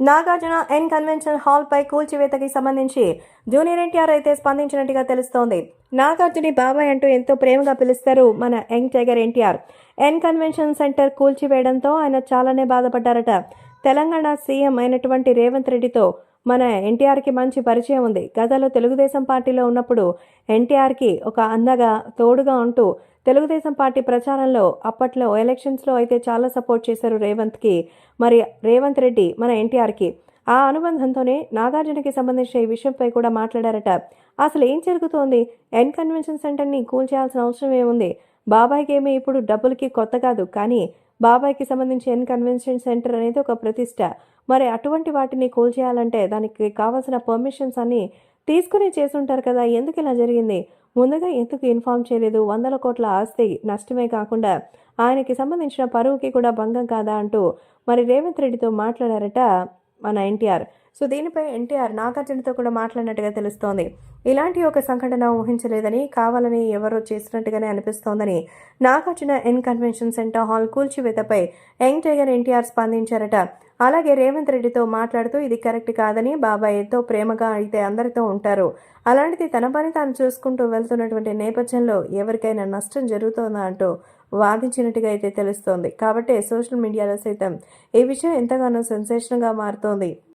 Nagarjuna N convention hall పై కూల్చివేతకి సంబంధించి జూనియర్ ఎన్టీఆర్ అయితే స్పందించినట్టుగా తెలుస్తోంది. నాగార్జుని బాబాయ్ అంటూ ఎంతో ప్రేమగా పిలుస్తారు మన young tiger NTR. N convention centre కూల్చివేయడంతో ఆయన చాలానే బాధపడ్డారట. తెలంగాణ సీఎం అయినటువంటి రేవంత్ రెడ్డితో మన ఎన్టీఆర్కి మంచి పరిచయం ఉంది. గతంలో తెలుగుదేశం పార్టీలో ఉన్నప్పుడు ఎన్టీఆర్కి ఒక అన్నగా తోడుగా ఉంటూ తెలుగుదేశం పార్టీ ప్రచారంలో అప్పట్లో ఎలక్షన్స్లో అయితే చాలా సపోర్ట్ చేశారు రేవంత్కి. మరి రేవంత్ రెడ్డి మన ఎన్టీఆర్కి. ఆ అనుబంధంతోనే నాగార్జునకి సంబంధించిన ఈ విషయంపై కూడా మాట్లాడారట. అసలు ఏం జరుగుతోంది? ఎన్ కన్వెన్షన్ సెంటర్ని కూల్చేయాల్సిన అవసరం ఏముంది? బాబాయ్కి ఏమీ ఇప్పుడు డబ్బులకి కొత్త కాదు కానీ బాబాయ్కి సంబంధించి ఎన్ కన్వెన్షన్ సెంటర్ అనేది ఒక ప్రతిష్ట. మరి అటువంటి వాటిని కూల్చేయాలంటే దానికి కావాల్సిన పర్మిషన్స్ అన్నీ తీసుకుని చేసుంటారు కదా ఎందుకు ఇలా జరిగింది? ముందుగా ఎందుకు ఇన్ఫార్మ్ చేయలేదు? వందల కోట్ల ఆస్తి నష్టమే కాకుండా ఆయనకి సంబంధించిన పరువుకి కూడా భంగం కాదా అంటూ మరి రేవంత్ రెడ్డితో మాట్లాడారట మన ఎన్టీఆర్. సో దీనిపై ఎన్టీఆర్ నాగార్జునతో కూడా మాట్లాడినట్టుగా తెలుస్తోంది. ఇలాంటి ఒక సంఘటన ఊహించలేదని కావాలని ఎవరో చేసినట్టుగానే అనిపిస్తోందని Nagarjuna N convention centre hall కూల్చివేతపై young tiger NTR స్పందించారట. అలాగే రేవంత్ రెడ్డితో మాట్లాడుతూ ఇది కరెక్ట్ కాదని బాబాయ్ ఎంతో ప్రేమగా అయితే అందరితో ఉంటారు. అలాంటిది తన పని తాను చూసుకుంటూ వెళ్తున్నటువంటి నేపథ్యంలో ఎవరికైనా నష్టం జరుగుతోందా అంటూ వాదించినట్టుగా అయితే తెలుస్తోంది. కాబట్టి సోషల్ మీడియాలో సైతం ఈ విషయం ఎంతగానో సెన్సేషన్గా మారుతోంది.